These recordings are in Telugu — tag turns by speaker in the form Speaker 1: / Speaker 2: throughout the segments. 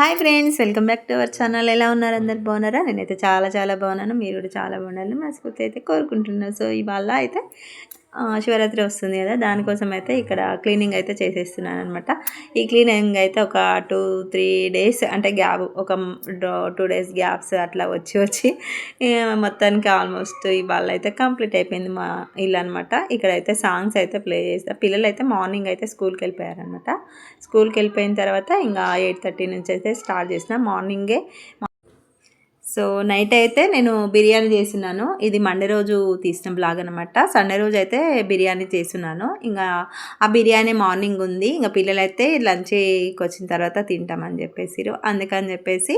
Speaker 1: Hi friends welcome back to our channel. ఎలా ఉన్నారు అందరు? బాగున్నారా? నేనైతే చాలా చాలా బాగున్నాను. మీరు కూడా చాలా బాగుండాలని మనస్ఫూర్తి అయితే కోరుకుంటున్నాను సో ఇవాళ అయితే శివరాత్రి వస్తుంది కదా దానికోసం అయితే ఇక్కడ క్లీనింగ్ అయితే చేసేస్తున్నాను అనమాట ఈ క్లీనింగ్ అయితే ఒక టూ త్రీ డేస్ అంటే గ్యాప్ ఒక టూ డేస్ గ్యాప్స్ అట్లా వచ్చి వచ్చి మొత్తానికి ఆల్మోస్ట్ ఇవాళ అయితే కంప్లీట్ అయిపోయింది మా ఇల్లు అనమాట ఇక్కడైతే సాంగ్స్ అయితే ప్లే చేస్తా. పిల్లలు అయితే మార్నింగ్ అయితే స్కూల్కి వెళ్ళిపోయారనమాట స్కూల్కి వెళ్ళిపోయిన తర్వాత ఇంకా ఎయిట్ థర్టీ నుంచి అయితే స్టార్ట్ చేసిన మార్నింగే సో నైట్ అయితే నేను బిర్యానీ చేస్తున్నాను. ఇది మండే రోజు తీసిన బ్లాగ్ అనమాట సండే రోజు అయితే బిర్యానీ చేస్తున్నాను. ఇంకా ఆ బిర్యానీ మార్నింగ్ ఉంది. ఇంకా పిల్లలైతే లంచ్కి వచ్చిన తర్వాత తింటామని చెప్పేసి అందుకని చెప్పేసి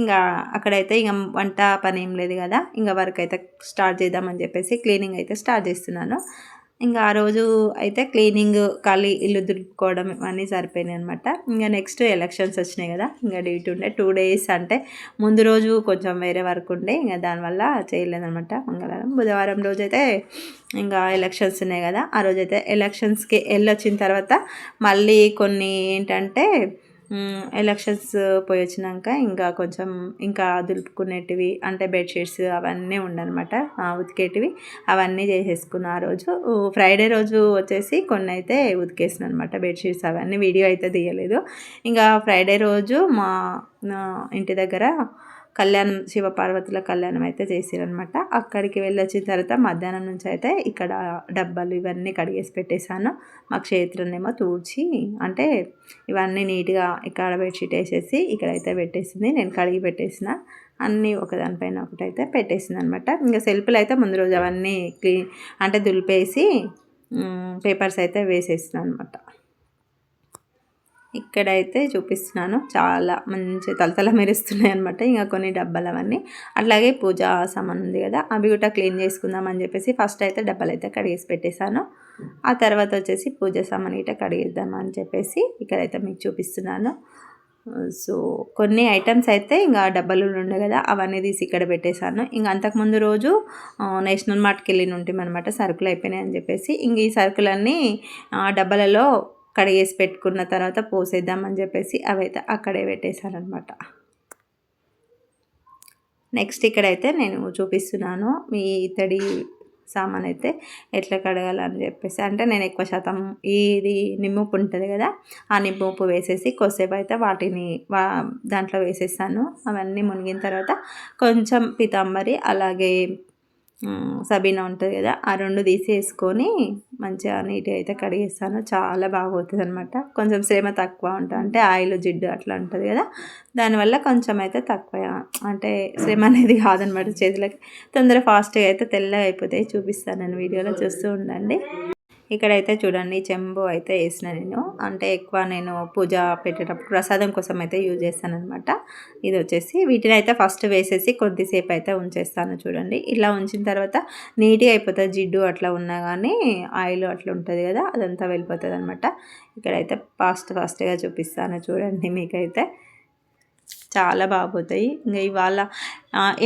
Speaker 1: ఇంకా అక్కడైతే ఇంకా వంట పని ఏం లేదు కదా. ఇంకా వరకు అయితే స్టార్ట్ చేద్దామని చెప్పేసి క్లీనింగ్ అయితే స్టార్ట్ చేస్తున్నాను. ఇంకా ఆ రోజు అయితే క్లీనింగ్ ఖాళీ ఇల్లు దులుపుకోవడం ఇవన్నీ సరిపోయినాయి అనమాట ఇంకా నెక్స్ట్ ఎలక్షన్స్ వచ్చినాయి కదా ఇంకా డ్యూటీ ఉండే టూ డేస్ అంటే ముందు రోజు కొంచెం వేరే వర్క్ ఉండే ఇంకా దానివల్ల చేయలేదనమాట మంగళవారం. బుధవారం రోజు అయితే ఇంకా ఎలక్షన్స్ ఉన్నాయి కదా ఆ రోజు అయితే ఎలక్షన్స్కి వెళ్ళొచ్చిన తర్వాత మళ్ళీ కొన్ని ఏంటంటే ఎలక్షన్స్ uh, పోయి వచ్చినాక ఇంకా కొంచెం ఇంకా దులుపుకునేటివి అంటే బెడ్షీట్స్ అవన్నీ ఉండనమాట ఉతికేటివి. అవన్నీ చేసేసుకున్న ఆ రోజు. ఫ్రైడే రోజు వచ్చేసి కొన్ని అయితే ఉతికేసిన అనమాట బెడ్షీట్స్ అవన్నీ వీడియో అయితే తీయలేదు. ఇంకా ఫ్రైడే రోజు మా నా ఇంటి దగ్గర కళ్యాణం శివపార్వతుల కళ్యాణం అయితే చేసిరనమాట అక్కడికి వెళ్ళొచ్చిన తర్వాత మధ్యాహ్నం నుంచి అయితే ఇక్కడ డబ్బాలు ఇవన్నీ కడిగేసి పెట్టేశాను. మా క్షేత్రనేమో తూడ్చి అంటే ఇవన్నీ నీట్గా ఇక్కడ బెడ్షీట్ వేసేసి ఇక్కడైతే పెట్టేసింది. నేను కడిగి పెట్టేసిన అన్నీ ఒకదానిపైన ఒకటైతే పెట్టేసింది అనమాట ఇంకా సెల్ఫ్లు అయితే ముందు రోజు అవన్నీ క్లీన్ అంటే దులిపేసి పేపర్స్ అయితే వేసేసిన అనమాట ఇక్కడైతే చూపిస్తున్నాను. చాలా మంచి తలతల మెరుస్తున్నాయి అనమాట ఇంకా కొన్ని డబ్బాలు అవన్నీ. అట్లాగే పూజా సామాన్ ఉంది కదా అవి కూడా క్లీన్ చేసుకుందాం అని చెప్పేసి ఫస్ట్ అయితే డబ్బాలు అయితే కడిగేసి పెట్టేశాను. ఆ తర్వాత వచ్చేసి పూజ సామాన్ గిట్ట కడిగేద్దాం అని చెప్పేసి ఇక్కడైతే మీకు చూపిస్తున్నాను. సో కొన్ని ఐటమ్స్ అయితే ఇంకా డబ్బాలు ఉండే కదా అవన్నీ తీసి ఇక్కడ పెట్టేశాను. ఇంకా అంతకుముందు రోజు నేషనల్ మార్ట్కి వెళ్ళి ఉంటాం అనమాట సరుకులు అయిపోయినాయి అని చెప్పేసి. ఇంక ఈ సరుకులన్నీ ఆ, డబ్బాలలో కడిగేసి పెట్టుకున్న తర్వాత పోసేద్దామని చెప్పేసి అవైతే అక్కడే పెట్టేశాను అనమాట నెక్స్ట్ ఇక్కడైతే నేను చూపిస్తున్నాను మీ ఇతడి సామాన్ అయితే ఎట్లా కడగాలని చెప్పేసి. అంటే నేను ఎక్కువ శాతం ఇది నిమ్మపు ఉంటుంది కదా ఆ నిమ్మపు వేసేసి కొద్దిసేపు అయితే వాటిని వా దాంట్లో వేసేస్తాను. అవన్నీ మునిగిన తర్వాత కొంచెం పితాంబరి అలాగే సబీనా ఉంటుంది కదా ఆ రెండు తీసేసుకొని మంచిగా నీట్గా అయితే కడిగేస్తాను. చాలా బాగా అవుతుంది అనమాట కొంచెం శ్రమ తక్కువ ఉంటుంది అంటే ఆయిల్ జిడ్డు అట్లా ఉంటుంది కదా దానివల్ల కొంచెం అయితే తక్కువ అంటే శ్రమ అనేది కాదనమాట చేతులకి. తొందర ఫాస్ట్గా అయితే తెల్లగా అయిపోతాయి. చూపిస్తాను నేను వీడియోలో చూస్తూ ఉండండి. ఇక్కడైతే చూడండి చెంబు అయితే వేసిన నేను. అంటే ఎక్కువ నేను పూజ పెట్టేటప్పుడు ప్రసాదం కోసం అయితే యూజ్ చేస్తాను అనమాట ఇది వచ్చేసి వీటిని అయితే ఫస్ట్ వేసేసి కొద్దిసేపు అయితే ఉంచేస్తాను చూడండి. ఇలా ఉంచిన తర్వాత నీట్గా అయిపోతుంది జిడ్డు అట్లా ఉన్నా కానీ ఆయిల్ అట్లా ఉంటుంది కదా అదంతా వెళ్ళిపోతుంది అనమాట ఇక్కడైతే ఫాస్ట్ ఫాస్ట్గా చూపిస్తాను చూడండి మీకైతే. చాలా బాగుపోతాయి ఇంకా ఇవాళ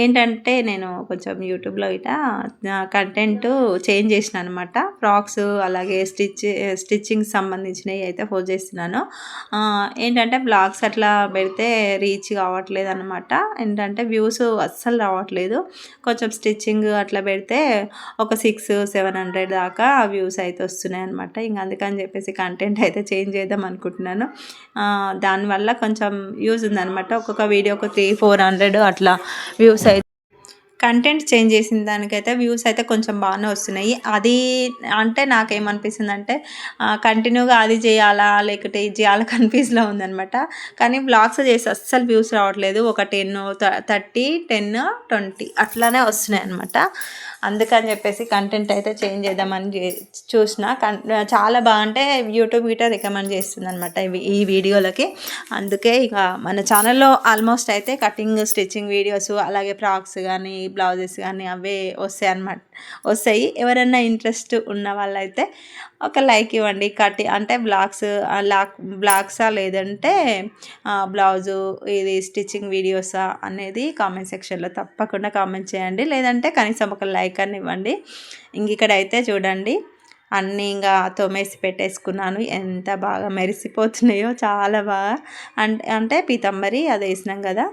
Speaker 1: ఏంటంటే నేను కొంచెం యూట్యూబ్లో ఇట కంటెంట్ చేంజ్ చేసిన అనమాట ఫ్రాక్స్ అలాగే స్టిచ్ స్టిచ్చింగ్ సంబంధించినవి అయితే పోస్ట్ చేస్తున్నాను. ఏంటంటే బ్లాగ్స్ అట్లా పెడితే రీచ్ కావట్లేదు అనమాట ఏంటంటే వ్యూస్ అస్సలు రావట్లేదు. కొంచెం స్టిచ్చింగ్ అట్లా పెడితే ఒక సిక్స్ సెవెన్ హండ్రెడ్ దాకా వ్యూస్ అయితే వస్తున్నాయి అనమాట ఇంకా అందుకని చెప్పేసి కంటెంట్ అయితే చేంజ్ చేద్దాం అనుకుంటున్నాను. దానివల్ల కొంచెం యూజ్ ఉందనమాట ఒక్కొక్క వీడియోకి త్రీ ఫోర్ హండ్రెడ్ అట్లా వ్యూస్ అయితే కంటెంట్ చేంజ్ చేసిన దానికైతే వ్యూస్ అయితే కొంచెం బాగానే వస్తున్నాయి. అది అంటే నాకేమనిపిస్తుంది అంటే కంటిన్యూగా అది చేయాలా లేకపోతే ఇది చేయాలా కన్ఫ్యూజ్లో ఉందనమాట కానీ బ్లాగ్స్ చేసి అస్సలు వ్యూస్ రావట్లేదు. ఒక టెన్ థర్టీ టెన్ ట్వంటీ అట్లానే వస్తున్నాయి అనమాట అందుకని చెప్పేసి కంటెంట్ అయితే చేంజ్ చేద్దామని చే- చూసిన. కన్ చాలా బాగుంటే యూట్యూబ్ గిట్ట రికమెండ్ చేస్తుంది అనమాట ఈ వీడియోలకి. అందుకే ఇక మన ఛానల్లో ఆల్మోస్ట్ అయితే కటింగ్ స్టిచ్చింగ్ వీడియోస్ అలాగే ఫ్రాక్స్ కానీ బ్లౌజెస్ కానీ అవే వస్తాయి అన్నమాట వస్తాయి. ఎవరైనా ఇంట్రెస్ట్ ఉన్న వాళ్ళైతే ఒక లైక్ ఇవ్వండి. కటి అంటే బ్లాగ్స్ లాక్ బ్లాగ్సా లేదంటే బ్లౌజు ఇది స్టిచ్చింగ్ వీడియోసా అనేది కామెంట్ సెక్షన్లో తప్పకుండా కామెంట్ చేయండి. లేదంటే కనీసం ఒక లైక్ అని ఇవ్వండి ఇంక ఇక్కడ అయితే చూడండి
Speaker 2: అన్నీ ఇంకా తోమేసి పెట్టేసుకున్నాను. ఎంత బాగా మెరిసిపోతున్నాయో చాలా బాగా. అంటే అంటే పీతంబరి అది వేసినాం కదా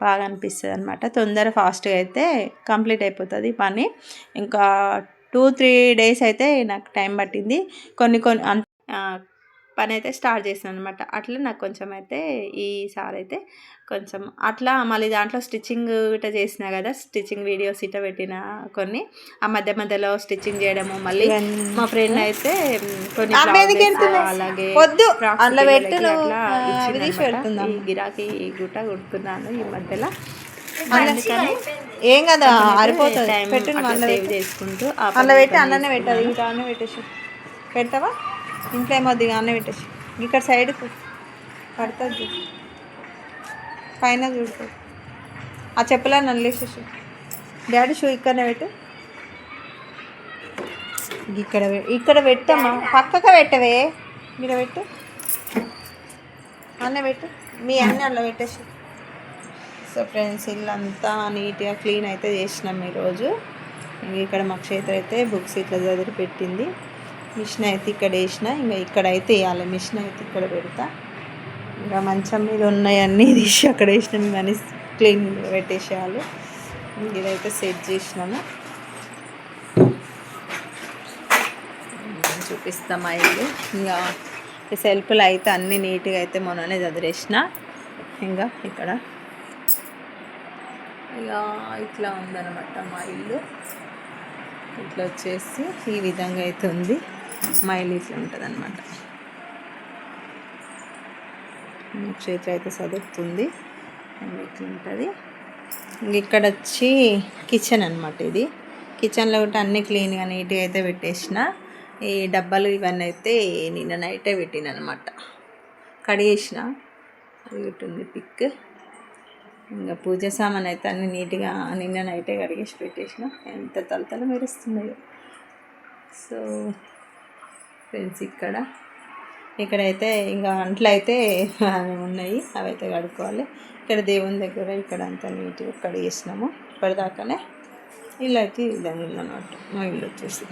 Speaker 2: బాగా అనిపిస్తుంది అనమాట తొందర ఫాస్ట్గా అయితే కంప్లీట్ అయిపోతుంది పని. ఇంకా టూ త్రీ డేస్ అయితే నాకు టైం పట్టింది. కొన్ని కొన్ని పని అయితే స్టార్ట్ చేసాను అనమాట అట్లా నాకు కొంచెం అయితే ఈసారి అయితే కొంచెం అట్లా మళ్ళీ దాంట్లో స్టిచ్చింగ్ ఇట్లా చేసిన కదా స్టిచ్చింగ్ వీడియోస్ ఇట్లా పెట్టిన కొన్ని. ఆ మధ్య మధ్యలో స్టిచ్చింగ్ చేయడము మళ్ళీ మా ఫ్రెండ్ అయితే కొన్ని. అలాగే అట్లా? ఈ గిరాకీ గుట్ట కుడుతున్నాను ఈ మధ్యలో.
Speaker 1: ఏం కదా ఆరిపోతుంది. పెట్టు
Speaker 2: సేవ్. చేసుకుంటూ పని
Speaker 1: పెట్టి
Speaker 2: పని
Speaker 1: అన్ననే పెట్టాలి. అన్నే పెట్టేసి పెడతావా? ఇంట్లో ఏమొద్దు ఇక పెట్టేసి. ఇక్కడ సైడ్కు పడుతుంది పైన చూడుతుంది ఆ చెప్పులని నల్లేసేసి డాడీ షూ ఇక్కడనే పెట్టు. ఇక్కడ ఇక్కడ పెట్టమ్మా. పక్కకు పెట్టవే. ఇక్కడ పెట్టు. అన్న పెట్టు. మీ అన్న అలా పెట్టేసి. సో ఫ్రెండ్స్ ఇల్లంతా నీట్గా క్లీన్ అయితే చేసినాం ఈరోజు. ఇక్కడ మా క్షేత్ర అయితే బుక్స్ ఇట్లా చదివి పెట్టింది. మిషన్ అయితే ఇక్కడ వేసిన. ఇంకా ఇక్కడ అయితే వేయాలి. మిషన్ అయితే ఇక్కడ పెడతా. ఇంకా మంచం మీద ఉన్నాయన్నీ తీసి అక్కడ వేసినాం కానీ క్లీన్ పెట్టేసేయాలి. ఇదైతే సెట్ చేసినాము చూపిస్తాం మా ఇల్లు. ఇంకా సెల్ఫ్లు అయితే అన్నీ నీట్గా అయితే మొన్ననే చదివేసిన. ఇంకా ఇక్కడ ఇక ఇట్లా ఉందన్నమాట మా ఇల్లు. ఇట్లా వచ్చేసి ఈ విధంగా అయితే ఉంది. స్మైల్ ఇట్లా ఉంటుంది అనమాట చేతి అయితే చదువుతుంది ఇట్లా ఉంటుంది. ఇంక ఇక్కడ వచ్చి కిచెన్ అనమాట ఇది. కిచెన్లో కూడా అన్నీ క్లీన్గా నీట్గా అయితే పెట్టేసిన. ఈ డబ్బాలు ఇవన్నీ అయితే నిన్న నైటే పెట్టిన అనమాట కడిగేసిన. ఉంటుంది పిక్. ఇంకా పూజ సామాన్ అయితే అన్ని నీట్గా నిన్న నైటే కడిగేసి పెట్టేసిన. ఎంత తలతల మెరుస్తున్నాయో. సో ఫ్రెండ్స్ ఇక్కడ. ఇక్కడైతే ఇంకా అంట్లు అయితే అవి ఉన్నాయి. అవి అయితే కడుక్కోవాలి. ఇక్కడ దేవుని దగ్గర ఇక్కడ అంతా నీట్గా కడిగేసినాము. ఇప్పటిదాకానే ఇల్లు అయితే ఈ ఉందన్నమాట. మా ఇల్లు వచ్చేసి.